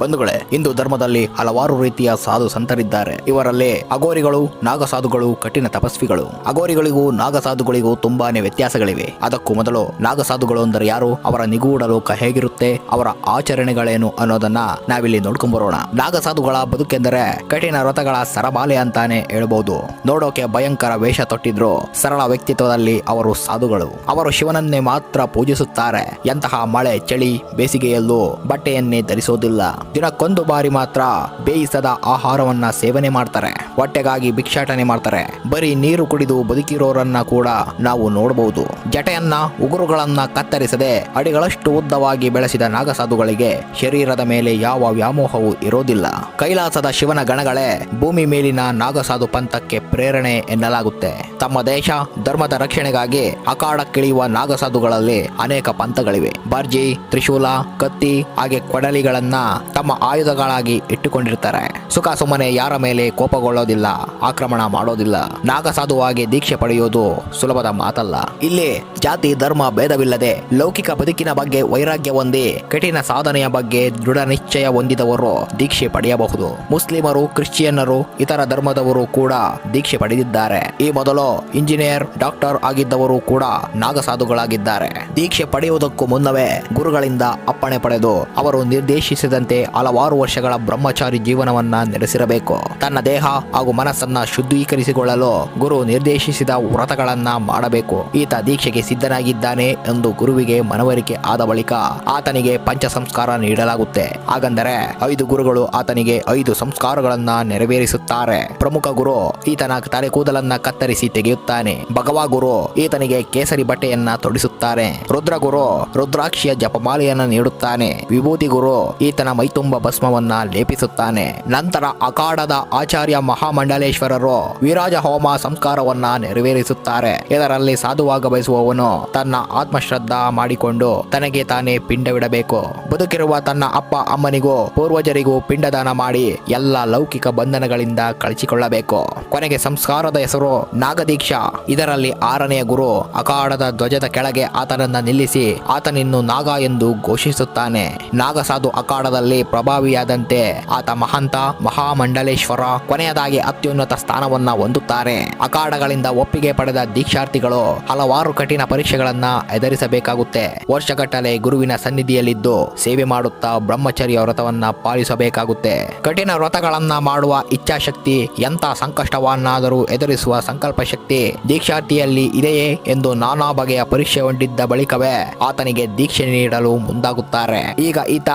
ಬಂಧುಗಳೇ, ಹಿಂದೂ ಧರ್ಮದಲ್ಲಿ ಹಲವಾರು ರೀತಿಯ ಸಾಧು ಸಂತರಿದ್ದಾರೆ. ಇವರಲ್ಲಿ ಅಗೋರಿಗಳು ನಾಗಸಾಧುಗಳು, ಕಠಿಣ ತಪಸ್ವಿಗಳು. ಅಗೋರಿಗಳಿಗೂ ನಾಗಸಾಧುಗಳಿಗೂ ತುಂಬಾನೇ ವ್ಯತ್ಯಾಸಗಳಿವೆ. ಅದಕ್ಕೂ ಮೊದಲು ನಾಗಸಾಧುಗಳು ಅಂದರೆ ಯಾರು? ಅವರ ನಿಗೂಢ ಲೋಕ ಹೇಗಿರುತ್ತೆ? ಅವರ ಆಚರಣೆಗಳೇನು ಅನ್ನೋದನ್ನ ನಾವಿಲ್ಲಿ ನೋಡ್ಕೊಂಬರೋಣ. ನಾಗಸಾಧುಗಳ ಬದುಕೆಂದರೆ ಕಠಿಣ ವ್ರತಗಳ ಸರಬಾಲೆ ಅಂತಾನೆ ಹೇಳಬಹುದು ನೋಡೋಕೆ ಭಯಂಕರ ವೇಷ ತೊಟ್ಟಿದ್ರು. ಸರಳ ವ್ಯಕ್ತಿತ್ವದಲ್ಲಿ ಅವರು ಸಾಧುಗಳು. ಅವರು ಶಿವನನ್ನೇ ಮಾತ್ರ ಪೂಜಿಸುತ್ತಾರೆ. ಎಂತಹ ಮಳೆ, ಚಳಿ, ಬೇಸಿಗೆಯಲ್ಲೂ ಬಟ್ಟೆಯನ್ನೇ ಧರಿಸೋದಿಲ್ಲ. ದಿನಕ್ಕೊಂದು ಬಾರಿ ಮಾತ್ರ ಬೇಯಿಸದ ಆಹಾರವನ್ನ ಸೇವನೆ ಮಾಡ್ತಾರೆ. ಹೊಟ್ಟೆಗಾಗಿ ಭಿಕ್ಷಾಟನೆ ಮಾಡ್ತಾರೆ. ಬರೀ ನೀರು ಕುಡಿದು ಬದುಕಿರೋರನ್ನ ಕೂಡ ನಾವು ನೋಡಬಹುದು ಜಟೆಯನ್ನ, ಉಗುರುಗಳನ್ನ ಕತ್ತರಿಸದೆ ಅಡಿಗಳಷ್ಟು ಉದ್ದವಾಗಿ ಬೆಳೆಸಿದ ನಾಗಸಾಧುಗಳಿಗೆ ಶರೀರದ ಮೇಲೆ ಯಾವ ವ್ಯಾಮೋಹವೂ ಇರೋದಿಲ್ಲ. ಕೈಲಾಸದ ಶಿವನ ಗಣಗಳೇ ಭೂಮಿ ಮೇಲಿನ ನಾಗಸಾಧು ಪಂಥಕ್ಕೆ ಪ್ರೇರಣೆ ಎನ್ನಲಾಗುತ್ತೆ. ತಮ್ಮ ದೇಶ, ಧರ್ಮದ ರಕ್ಷಣೆಗಾಗಿ ಅಖಾಡಕ್ಕಿಳಿಯುವ ನಾಗಸಾಧುಗಳಲ್ಲಿ ಅನೇಕ ಪಂಥಗಳಿವೆ. ಬರ್ಜಿ, ತ್ರಿಶೂಲ, ಕತ್ತಿ ಹಾಗೆ ಕೊಡಲಿಗಳನ್ನ ತಮ್ಮ ಆಯುಧಗಳಾಗಿ ಇಟ್ಟುಕೊಂಡಿರ್ತಾರೆ ಸುಖ ಸುಮ್ಮನೆ ಯಾರ ಮೇಲೆ ಕೋಪಗೊಳ್ಳೋದಿಲ್ಲ, ಆಕ್ರಮಣ ಮಾಡೋದಿಲ್ಲ. ನಾಗಸಾಧುವಾಗಿ ದೀಕ್ಷೆ ಪಡೆಯುವುದು ಸುಲಭದ ಮಾತಲ್ಲ. ಇಲ್ಲಿ ಜಾತಿ, ಧರ್ಮ, ಭೇದವಿಲ್ಲದೆ ಲೌಕಿಕ ಬದುಕಿನ ಬಗ್ಗೆ ವೈರಾಗ್ಯ ಹೊಂದಿ ಕಠಿಣ ಸಾಧನೆಯ ಬಗ್ಗೆ ದೃಢ ನಿಶ್ಚಯ ಹೊಂದಿದವರು ದೀಕ್ಷೆ ಪಡೆಯಬಹುದು. ಮುಸ್ಲಿಮರು, ಕ್ರಿಶ್ಚಿಯನ್ನರು, ಇತರ ಧರ್ಮದವರು ಕೂಡ ದೀಕ್ಷೆ ಪಡೆದಿದ್ದಾರೆ. ಈ ಮೊದಲು ಇಂಜಿನಿಯರ್, ಡಾಕ್ಟರ್ ಆಗಿದ್ದವರು ಕೂಡ ನಾಗಸಾಧುಗಳಾಗಿದ್ದಾರೆ ದೀಕ್ಷೆ ಪಡೆಯುವುದಕ್ಕೂ ಮುನ್ನವೇ ಗುರುಗಳಿಂದ ಅಪ್ಪಣೆ ಪಡೆದು ಅವರು ನಿರ್ದೇಶಿಸಿದಂತೆ ಹಲವಾರು ವರ್ಷಗಳ ಬ್ರಹ್ಮಚಾರಿ ಜೀವನವನ್ನ ನಡೆಸಿರಬೇಕು ತನ್ನ ದೇಹ ಹಾಗೂ ಮನಸ್ಸನ್ನ ಶುದ್ಧೀಕರಿಸಿಕೊಳ್ಳಲು ಗುರು ನಿರ್ದೇಶಿಸಿದ ವ್ರತಗಳನ್ನ ಮಾಡಬೇಕು. ಈತ ದೀಕ್ಷೆಗೆ ಸಿದ್ಧನಾಗಿದ್ದಾನೆ ಎಂದು ಗುರುವಿಗೆ ಮನವರಿಕೆ ಆದ ಬಳಿಕ ಆತನಿಗೆ ಪಂಚ ಸಂಸ್ಕಾರ ನೀಡಲಾಗುತ್ತೆ. ಹಾಗಂದರೆ ಐದು ಗುರುಗಳು ಆತನಿಗೆ ಐದು ಸಂಸ್ಕಾರಗಳನ್ನ ನೆರವೇರಿಸುತ್ತಾರೆ. ಪ್ರಮುಖ ಗುರು ಈತನ ತಲೆ ಕೂದಲನ್ನ ಕತ್ತರಿಸಿ ತೆಗೆಯುತ್ತಾನೆ. ಭಗವಾ ಗುರು ಈತನಿಗೆ ಕೇಸರಿ ಬಟ್ಟೆಯನ್ನ ತೊಡಿಸುತ್ತಾರೆ. ರುದ್ರಗುರು ರುದ್ರಾಕ್ಷಿಯ ಜಪಮಾಲೆಯನ್ನ ನೀಡುತ್ತಾನೆ. ವಿಭೂತಿ ಗುರು ಈತನ ಮೈತುಂಬ ಭಸ್ಮವನ್ನ ಲೇಪಿಸುತ್ತಾನೆ. ನಂತರ ಅಖಾಡದ ಆಚಾರ್ಯ ಮಹಾಮಂಡಲೇಶ್ವರರು ವಿರಾಜ ಹೋಮ ಸಂಸ್ಕಾರವನ್ನ ನೆರವೇರಿಸುತ್ತಾರೆ. ಇದರಲ್ಲಿ ಸಾಧುವಾಗ ಬಯಸುವವನು ತನ್ನ ಆತ್ಮಶ್ರದ್ಧಾ ಮಾಡಿಕೊಂಡು ತನಗೆ ತಾನೇ ಪಿಂಡವಿಡಬೇಕು. ಬದುಕಿರುವ ತನ್ನ ಅಪ್ಪ ಅಮ್ಮನಿಗೂ ಪೂರ್ವಜರಿಗೂ ಪಿಂಡದಾನ ಮಾಡಿ ಎಲ್ಲ ಲೌಕಿಕ ಬಂಧನಗಳಿಂದ ಕಳಚಿಕೊಳ್ಳಬೇಕು. ಕೊನೆಗೆ ಸಂಸ್ಕಾರದ ಹೆಸರು ನಾಗದೀಕ್ಷಾ. ಇದರಲ್ಲಿ ಆರನೆಯ ಗುರು ಅಖಾಡದ ಧ್ವಜದ ಕೆಳಗೆ ಆತನನ್ನ ನಿಲ್ಲಿಸಿ ಆತನಿನ್ನು ನಾಗ ಎಂದು ಘೋಷಿಸುತ್ತಾನೆ. ನಾಗಸಾಧು ಅಖಾಡದಲ್ಲಿ ಪ್ರಭಾವಿಯಾದಂತೆ ಆತ ಮಹಂತ ಮಹಾಮಂಡಲೇಶ್ವರ ಕೊನೆಯದಾಗಿ ಅತ್ಯುನ್ನತ ಸ್ಥಾನವನ್ನ ಹೊಂದುತ್ತಾರೆ. ಅಖಾಡಗಳಿಂದ ಒಪ್ಪಿಗೆ ಪಡೆದ ದೀಕ್ಷಾರ್ಥಿಗಳು ಹಲವಾರು ಕಠಿಣ ಪರೀಕ್ಷೆಗಳನ್ನ ಎದುರಿಸಬೇಕಾಗುತ್ತೆ. ವರ್ಷಗಟ್ಟಲೆ ಗುರುವಿನ ಸನ್ನಿಧಿಯಲ್ಲಿದ್ದು ಸೇವೆ ಮಾಡುತ್ತಾ ಬ್ರಹ್ಮಚರ್ಯ ವ್ರತವನ್ನ ಪಾಲಿಸಬೇಕಾಗುತ್ತೆ. ಕಠಿಣ ವ್ರತಗಳನ್ನ ಮಾಡುವ ಇಚ್ಛಾಶಕ್ತಿ ಎಂತ ಸಂಕಷ್ಟವನ್ನಾದರೂ ಎದುರಿಸುವ ಸಂಕಲ್ಪ ಶಕ್ತಿ ದೀಕ್ಷಾರ್ಥಿಯಲ್ಲಿ ಇದೆಯೇ ಎಂದು ನಾನಾ ಬಗೆಯ ಪರೀಕ್ಷೆ ಹೊಂದಿದ್ದ ಬಳಿಕವೇ ಆತನಿಗೆ ದೀಕ್ಷೆ ನೀಡಲು ಮುಂದಾಗುತ್ತಾರೆ. ಈಗ ಈತ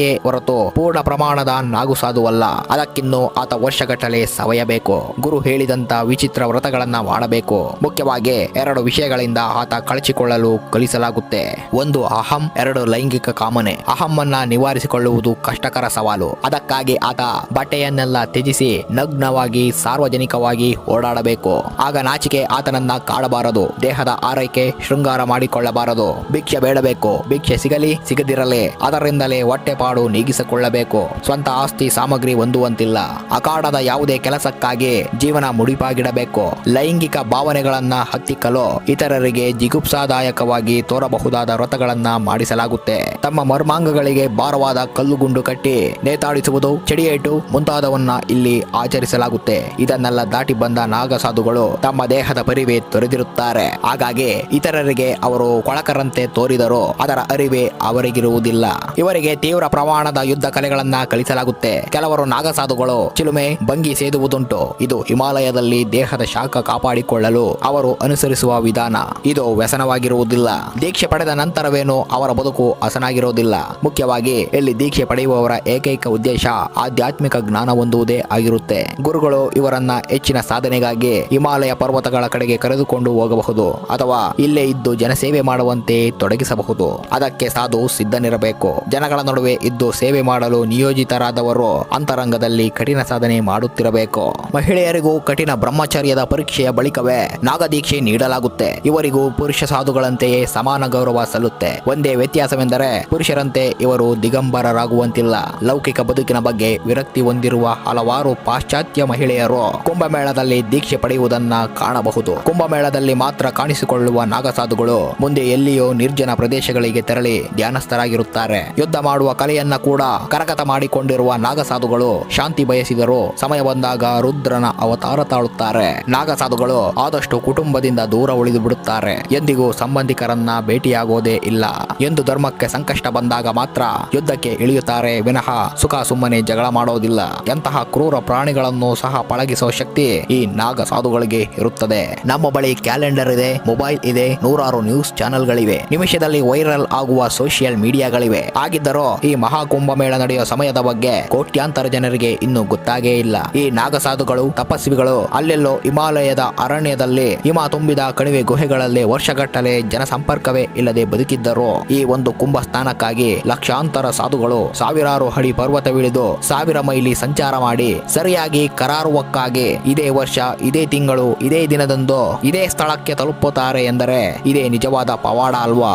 ನಾಗವೃತಿಯೇ ಹೊರತು ಪೂರ್ಣ ಪ್ರಮಾಣದ ನಾಗು ಸಾಧುವಲ್ಲ. ಅದಕ್ಕಿನ್ನು ಆತ ವರ್ಷಗಟ್ಟಲೆ ಸವಯಬೇಕು. ಗುರು ಹೇಳಿದಂತ ವಿಚಿತ್ರ ವ್ರತಗಳನ್ನ ಮಾಡಬೇಕು. ಮುಖ್ಯವಾಗಿ ಎರಡು ವಿಷಯಗಳಿಂದ ಆತ ಕಳಚಿಕೊಳ್ಳಲು ಕಲಿಸಲಾಗುತ್ತೆ. ಒಂದು ಅಹಂ, ಎರಡು ಲೈಂಗಿಕ ಕಾಮನೆ. ಅಹಮ್ಮನ್ನ ನಿವಾರಿಸಿಕೊಳ್ಳುವುದು ಕಷ್ಟಕರ ಸವಾಲು. ಅದಕ್ಕಾಗಿ ಆತ ಬಟ್ಟೆಯನ್ನೆಲ್ಲ ತ್ಯಜಿಸಿ ನಗ್ನವಾಗಿ, ಸಾರ್ವಜನಿಕವಾಗಿ ಓಡಾಡಬೇಕು. ಆಗ ನಾಚಿಕೆ ಆತನನ್ನ ಕಾಡಬಾರದು. ದೇಹದ ಆರೈಕೆ ಶೃಂಗಾರ ಮಾಡಿಕೊಳ್ಳಬಾರದು. ಭಿಕ್ಷೆ ಬೇಡಬೇಕು. ಭಿಕ್ಷೆ ಸಿಗಲಿ, ಸಿಗದಿರಲಿ. ಅದರಿಂದಲೇ ಹೊಟ್ಟೆಪಾಡು ನೀಗಿಸಿಕೊಳ್ಳಬೇಕು. ಸ್ವಂತ ಆಸ್ತಿ ಸಾಮಗ್ರಿ ಹೊಂದುವಂತಿಲ್ಲ. ಅಖಾಡದ ಯಾವುದೇ ಕೆಲಸಕ್ಕಾಗಿ ಜೀವನ ಮುಡಿಪಾಗಿಡಬೇಕು. ಲೈಂಗಿಕ ಭಾವನೆಗಳನ್ನ ಹತ್ತಿಕ್ಕಲು ಇತರರಿಗೆ ಜಿಗುಪ್ಸಾದಾಯಕವಾಗಿ ತೋರಬಹುದಾದ ವ್ರತಗಳನ್ನ ಮಾಡಿಸಲಾಗುತ್ತೆ. ತಮ್ಮ ಮರ್ಮಾಂಗಗಳಿಗೆ ಭಾರವಾದ ಕಲ್ಲುಗುಂಡು ಕಟ್ಟಿ ನೇತಾಡಿಸುವುದು, ಚಡಿಯೇಟು ಮುಂತಾದವನ್ನ ಇಲ್ಲಿ ಆಚರಿಸಲಾಗುತ್ತೆ. ಇದನ್ನೆಲ್ಲ ದಾಟಿ ಬಂದ ನಾಗಸಾಧುಗಳು ತಮ್ಮ ದೇಹದ ಪರಿವೆ ತೊರೆದಿರುತ್ತಾರೆ. ಹಾಗಾಗಿ ಇತರರಿಗೆ ಅವರು ಕೊಳಕರಂತೆ ತೋರಿದರೂ ಅದರ ಅರಿವೆ ಅವರಿಗಿರುವುದಿಲ್ಲ. ಇವರಿಗೆ ತೀವ್ರ ಪ್ರಮಾಣದ ಯುದ್ಧ ಕಲೆಗಳನ್ನ ಕಲಿಸಲಾಗುತ್ತೆ. ಕೆಲವರು ನಾಗಸಾಧುಗಳು ಚಿಲುಮೆ, ಭಂಗಿ ಸೇದುವುದುಂಟು. ಇದು ಹಿಮಾಲಯದಲ್ಲಿ ದೇಹದ ಶಾಖ ಕಾಪಾಡಿಕೊಳ್ಳಲು ಅವರು ಅನುಸರಿಸುವ ವಿಧಾನ. ಇದು ವ್ಯಸನವಾಗಿರುವುದಿಲ್ಲ. ದೀಕ್ಷೆ ಪಡೆದ ನಂತರವೇನು ಅವರ ಬದುಕು ಹಸನಾಗಿರುವುದಿಲ್ಲ ಮುಖ್ಯವಾಗಿ ಇಲ್ಲಿ ದೀಕ್ಷೆ ಪಡೆಯುವವರ ಏಕೈಕ ಉದ್ದೇಶ ಆಧ್ಯಾತ್ಮಿಕ ಜ್ಞಾನ ಹೊಂದುವುದೇ ಆಗಿರುತ್ತೆ. ಗುರುಗಳು ಇವರನ್ನ ಹೆಚ್ಚಿನ ಸಾಧನೆಗಾಗಿ ಹಿಮಾಲಯ ಪರ್ವತಗಳ ಕಡೆಗೆ ಕರೆದುಕೊಂಡು ಹೋಗಬಹುದು ಅಥವಾ ಇಲ್ಲೇ ಇದ್ದು ಜನಸೇವೆ ಮಾಡುವಂತೆ ತೊಡಗಿಸಬಹುದು. ಅದಕ್ಕೆ ಸಾಧು ಸಿದ್ಧನಿರಬೇಕು. ಜನಗಳ ನಡುವೆ ಇದ್ದು ಸೇವೆ ಮಾಡಲು ನಿಯೋಜಿತರಾದವರು ಅಂತರಂಗದಲ್ಲಿ ಕಠಿಣ ಸಾಧನೆ ಮಾಡುತ್ತಿರಬೇಕು. ಮಹಿಳೆಯರಿಗೂ ಕಠಿಣ ಬ್ರಹ್ಮಚರ್ಯದ ಪರೀಕ್ಷೆಯ ಬಳಿಕವೇ ನಾಗದೀಕ್ಷೆ ನೀಡಲಾಗುತ್ತೆ. ಇವರಿಗೂ ಪುರುಷ ಸಾಧುಗಳಂತೆಯೇ ಸಮಾನ ಗೌರವ ಸಲ್ಲುತ್ತೆ. ಒಂದೇ ವ್ಯತ್ಯಾಸವೆಂದರೆ ಪುರುಷರಂತೆ ಇವರು ದಿಗಂಬರರಾಗುವಂತಿಲ್ಲ. ಲೌಕಿಕ ಬದುಕಿನ ಬಗ್ಗೆ ವಿರಕ್ತಿ ಹೊಂದಿರುವ ಹಲವಾರು ಪಾಶ್ಚಾತ್ಯ ಮಹಿಳೆಯರು ಕುಂಭಮೇಳದಲ್ಲಿ ದೀಕ್ಷೆ ಪಡೆಯುವುದನ್ನ ಕಾಣಬಹುದು. ಕುಂಭಮೇಳದಲ್ಲಿ ಮಾತ್ರ ಕಾಣಿಸಿಕೊಳ್ಳುವ ನಾಗಸಾಧುಗಳು ಮುಂದೆ ಎಲ್ಲಿಯೋ ನಿರ್ಜನ ಪ್ರದೇಶಗಳಿಗೆ ತೆರಳಿ ಧ್ಯಾನಸ್ಥರಾಗಿರುತ್ತಾರೆ. ಯುದ್ಧ ಮಾಡುವ ಕಲೆಯನ್ನ ಕೂಡ ಕರಗತ ಮಾಡಿಕೊಂಡಿರುವ ನಾಗಸಾಧುಗಳು ಶಾಂತಿ ಬಯಸಿದರು ಸಮಯ ಬಂದಾಗ ರುದ್ರನ ಅವತಾರ ತಾಳುತ್ತಾರೆ. ನಾಗಸಾಧುಗಳು ಆದಷ್ಟು ಕುಟುಂಬದಿಂದ ದೂರ ಉಳಿದು ಬಿಡುತ್ತಾರೆ. ಎಂದಿಗೂ ಸಂಬಂಧಿಕರನ್ನ ಭೇಟಿಯಾಗೋದೇ ಇಲ್ಲ. ಎಂದು ಧರ್ಮಕ್ಕೆ ಸಂಕಷ್ಟ ಬಂದಾಗ ಮಾತ್ರ ಯುದ್ಧಕ್ಕೆ ಇಳಿಯುತ್ತಾರೆ. ವಿನಃ ಸುಖ ಸುಮ್ಮನೆ ಜಗಳ ಮಾಡೋದಿಲ್ಲ. ಎಂತಹ ಕ್ರೂರ ಪ್ರಾಣಿಗಳನ್ನು ಸಹ ಪಳಗಿಸುವ ಶಕ್ತಿ ಈ ನಾಗ ಸಾಧುಗಳಿಗೆ ಇರುತ್ತದೆ. ನಮ್ಮ ಬಳಿ ಕ್ಯಾಲೆಂಡರ್ ಇದೆ, ಮೊಬೈಲ್ ಇದೆ, ನೂರಾರು ನ್ಯೂಸ್ ಚಾನೆಲ್ಗಳಿವೆ. ನಿಮಿಷದಲ್ಲಿ ವೈರಲ್ ಆಗುವ ಸೋಷಿಯಲ್ ಮೀಡಿಯಾಗಳಿವೆ. ಆಗಿದ್ದರೂ ಈ ಮಹಾಕುಂಭಮೇಳ ನಡೆಯುವ ಸಮಯದ ಬಗ್ಗೆ ಕೋಟ್ಯಾಂತರ ಜನರಿಗೆ ಇನ್ನೂ ಗೊತ್ತಾಗೇ ಇಲ್ಲ. ಈ ನಾಗಸಾಧುಗಳು, ತಪಸ್ವಿಗಳು ಅಲ್ಲೆಲ್ಲೋ ಹಿಮಾಲಯದ ಅರಣ್ಯದಲ್ಲಿ ಹಿಮ ತುಂಬಿದ ಕಣಿವೆ ಗುಹೆಗಳಲ್ಲಿ ವರ್ಷಗಟ್ಟಲೆ ಜನಸಂಪರ್ಕವೇ ಇಲ್ಲದೆ ಬದುಕಿದ್ದರು. ಈ ಒಂದು ಕುಂಭ ಸ್ಥಾನಕ್ಕಾಗಿ ಲಕ್ಷಾಂತರ ಸಾಧುಗಳು ಸಾವಿರಾರು ಹಡಿ ಪರ್ವತವಿಳಿದು ಸಾವಿರ ಮೈಲಿ ಸಂಚಾರ ಮಾಡಿ ಸರಿಯಾಗಿ ಕರಾರುವಕ್ಕಾಗಿ ಇದೇ ವರ್ಷ, ಇದೇ ತಿಂಗಳು, ಇದೇ ದಿನದಂದು ಇದೇ ಸ್ಥಳಕ್ಕೆ ತಲುಪುತ್ತಾರೆ ಎಂದರೆ ಇದೇ ನಿಜವಾದ ಪವಾಡ ಅಲ್ವಾ?